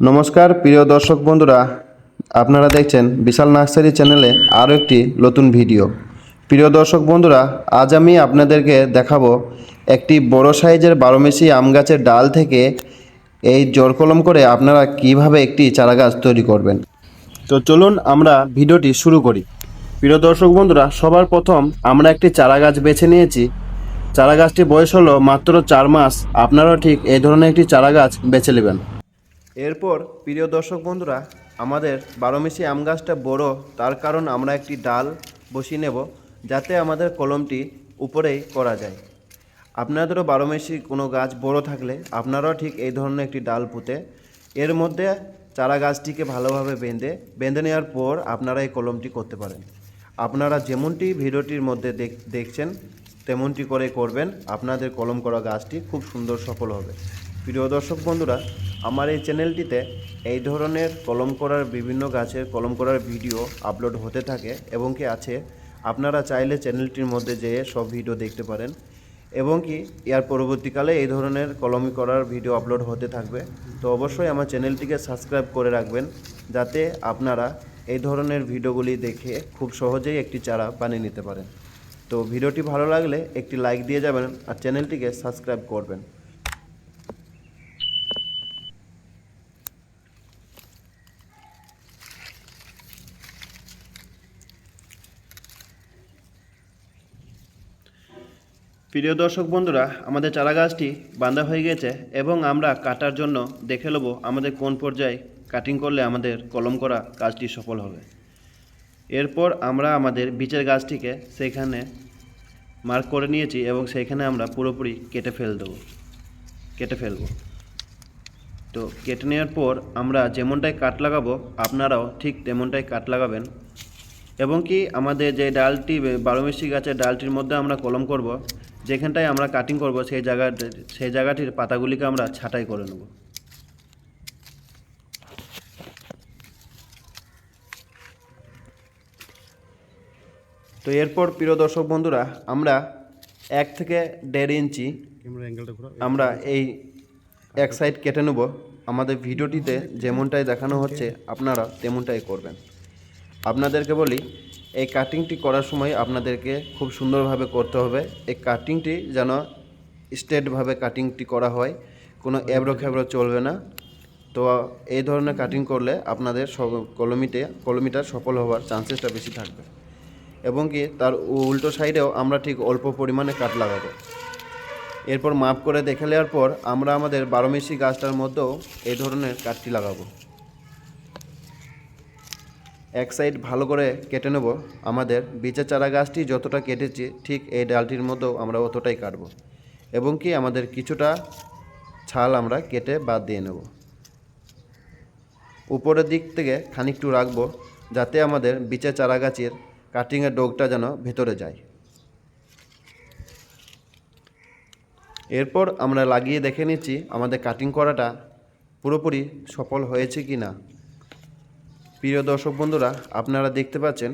নমস্কার, প্রিয় দর্শক বন্ধুরা। আপনারা দেখছেন বিশাল নার্সারি চ্যানেলে আরও একটি নতুন ভিডিও। প্রিয় দর্শক বন্ধুরা, আজ আমি আপনাদেরকে দেখাবো একটি বড় সাইজের বারোমেশি আম গাছের ডাল থেকে এই জোর কলম করে আপনারা কীভাবে একটি চারা গাছ তৈরি করবেন। তো চলুন আমরা ভিডিওটি শুরু করি। প্রিয় দর্শক বন্ধুরা, সবার প্রথম আমরা একটি চারা গাছ বেছে নিয়েছি। চারা গাছটির বয়স হলো মাত্র চার মাস। আপনারাও ঠিক এই ধরনের একটি চারা গাছ বেছে নেবেন। এরপর, প্রিয় দর্শক বন্ধুরা, আমাদের বারোমেশি আম গাছটা বড়, তার কারণ আমরা একটি ডাল বসিয়ে নেব, যাতে আমাদের কলমটি উপরেই করা যায়। আপনাদেরও বারোমেশি কোনো গাছ বড় থাকলে আপনারাও ঠিক এই ধরনের একটি ডাল পুঁতে, এর মধ্যে চারা গাছটিকে ভালোভাবে বেঁধে বেঁধে নেওয়ার পর আপনারা এই কলমটি করতে পারেন। আপনারা যেমনটি ভিডিওটির মধ্যে দেখ- দেখছেন, তেমনটি করে করবেন, আপনাদের কলম করা গাছটি খুব সুন্দর সফল হবে। প্রিয় দর্শক বন্ধুরা আমার এই চ্যানেলটিতে এই ধরনের কলম করার বিভিন্ন গাছের কলম করার ভিডিও আপলোড হতে থাকে এবং কি আছে। আপনারা চাইলে চ্যানেলটির মধ্যে যেয়ে সব ভিডিও দেখতে পারেন এবং কি ইয়ার পরবর্তীকালে এই ধরনের কলমি করার ভিডিও আপলোড হতে থাকবে। তো অবশ্যই আমার চ্যানেলটিকে সাবস্ক্রাইব করে রাখবেন যাতে আপনারা এই ধরনের ভিডিওগুলি দেখে খুব সহজেই একটি চারা বানিয়ে নিতে পারেন। তো ভিডিওটি ভালো লাগলে একটি লাইক দিয়ে যাবেন আর চ্যানেলটিকে সাবস্ক্রাইব করবেন। প্রিয় দর্শক বন্ধুরা, আমাদের চারা গাছটি বাঁধা হয়ে গেছে এবং আমরা কাটার জন্য দেখে নেব আমাদের কোন পর্যায়ে কাটিং করলে আমাদের কলম করা কাজটি সফল হবে। এরপর আমরা আমাদের বীচের গাছটিকে সেখানে মার্ক করে নিয়েছি এবং সেখানে আমরা পুরোপুরি কেটে ফেল দেবো, কেটে ফেলব। তো কেটে নেওয়ার পর আমরা যেমনটাই কাট লাগাবো, আপনারাও ঠিক তেমনটাই কাট লাগাবেন। এবং কি আমাদের যে ডালটি বারোমেশি গাছের ডালটির মধ্যে আমরা কলম করব যেখানটায় আমরা কাটিং করব সেই জায়গা সেই জায়গাটির পাতাগুলিকে আমরা ছাঁটাই করে নেব। তো এরপর প্রিয় দর্শক বন্ধুরা আমরা এক থেকে দেড় ইঞ্চি আমরা এই এক সাইড কেটে নেব। আমাদের ভিডিওটিতে যেমনটাই দেখানো হচ্ছে আপনারা তেমনটাই করবেন। আপনাদেরকে বলি এই কাটিংটি করার সময় আপনাদেরকে খুব সুন্দরভাবে করতে হবে। এই কাটিংটি যেন স্ট্রেটভাবে কাটিংটি করা হয়, কোনো এবড়ো খেবড়ো চলবে না। তো এই ধরনের কাটিং করলে আপনাদের সব কলমিতে কলমিটা সফল হওয়ার চান্সেসটা বেশি থাকবে। এবং কি তার উল্টো সাইডেও আমরা ঠিক অল্প পরিমাণে কাট লাগাবো। এরপর মাপ করে দেখে নেওয়ার পর আমরা আমাদের বারোমেশি গাছটার মধ্যেও এই ধরনের কাঠটি লাগাবো। এক সাইড ভালো করে কেটে নেব। আমাদের বীচের চারা গাছটি যতটা কেটেছি, ঠিক এই ডালটির মতো আমরা অতটাই কাটব। এবং কি আমাদের কিছুটা ছাল আমরা কেটে বাদ দিয়ে নেব। উপরের দিক থেকে খানিকটু রাখব, যাতে আমাদের বীচের চারা গাছের কাটিংয়ের ডোগটা যেন ভেতরে যায়। এরপর আমরা লাগিয়ে দেখে নিচ্ছি, আমাদের কাটিং করাটা পুরোপুরি সফল হয়েছে কি না প্রিয় দর্শক বন্ধুরা, আপনারা দেখতে পাচ্ছেন,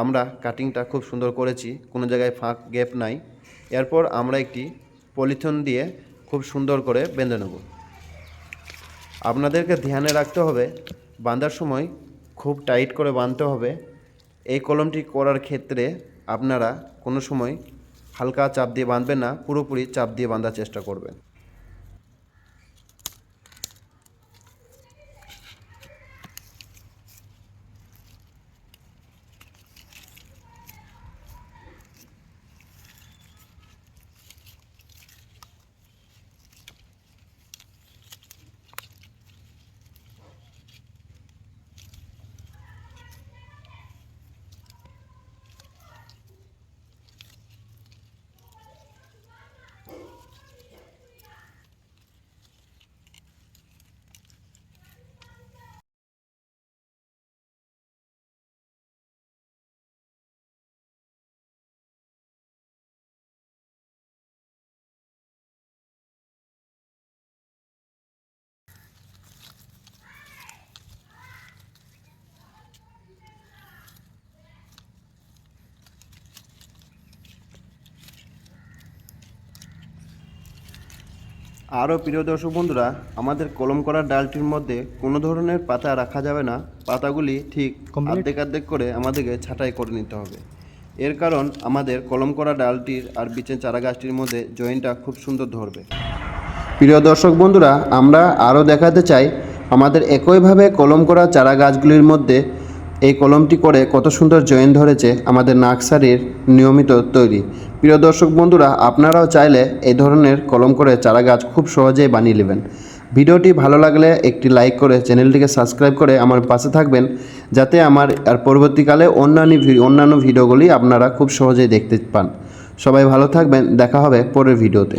আমরা কাটিংটা খুব সুন্দর করেছি, কোনো জায়গায় ফাঁক গ্যাপ নাই। এরপর আমরা একটি পলিথিন দিয়ে খুব সুন্দর করে বেঁধে নেব। আপনাদেরকে ধ্যানে রাখতে হবে, বাঁধার সময় খুব টাইট করে বাঁধতে হবে। এই কলমটি করার ক্ষেত্রে আপনারা কোনো সময় হালকা চাপ দিয়ে বাঁধবেন না, পুরোপুরি চাপ দিয়ে বাঁধার চেষ্টা করবেন। আরও প্রিয় দর্শক বন্ধুরা আমাদের কলম করা ডালটির মধ্যে কোনো ধরনের পাতা রাখা যাবে না। পাতাগুলি ঠিক অর্ধেক অর্ধেক করে আমাদেরকে ছাঁটাই করে নিতে হবে। এর কারণ আমাদের কলম করা ডালটির আর বিচের চারা গাছটির মধ্যে জয়েন্টটা খুব সুন্দর ধরবে। প্রিয় দর্শক বন্ধুরা আমরা আরও দেখাতে চাই আমাদের একইভাবে কলম করা চারা গাছগুলির মধ্যে এই কলমটি করে কত সুন্দর জয়েন ধরেছে আমাদের নার্সারির নিয়মিত তৈরি। প্রিয় দর্শক বন্ধুরা, আপনারাও চাইলে এই ধরনের কলম করে চারা গাছ খুব সহজেই বানিয়ে নেবেন। ভিডিওটি ভালো লাগলে একটি লাইক করে চ্যানেলটিকে সাবস্ক্রাইব করে আমার পাশে থাকবেন, যাতে আমার আর পরবর্তীকালে অন্যান্য অন্যান্য ভিডিওগুলি আপনারা খুব সহজেই দেখতে পান। সবাই ভালো থাকবেন, দেখা হবে পরের ভিডিওতে।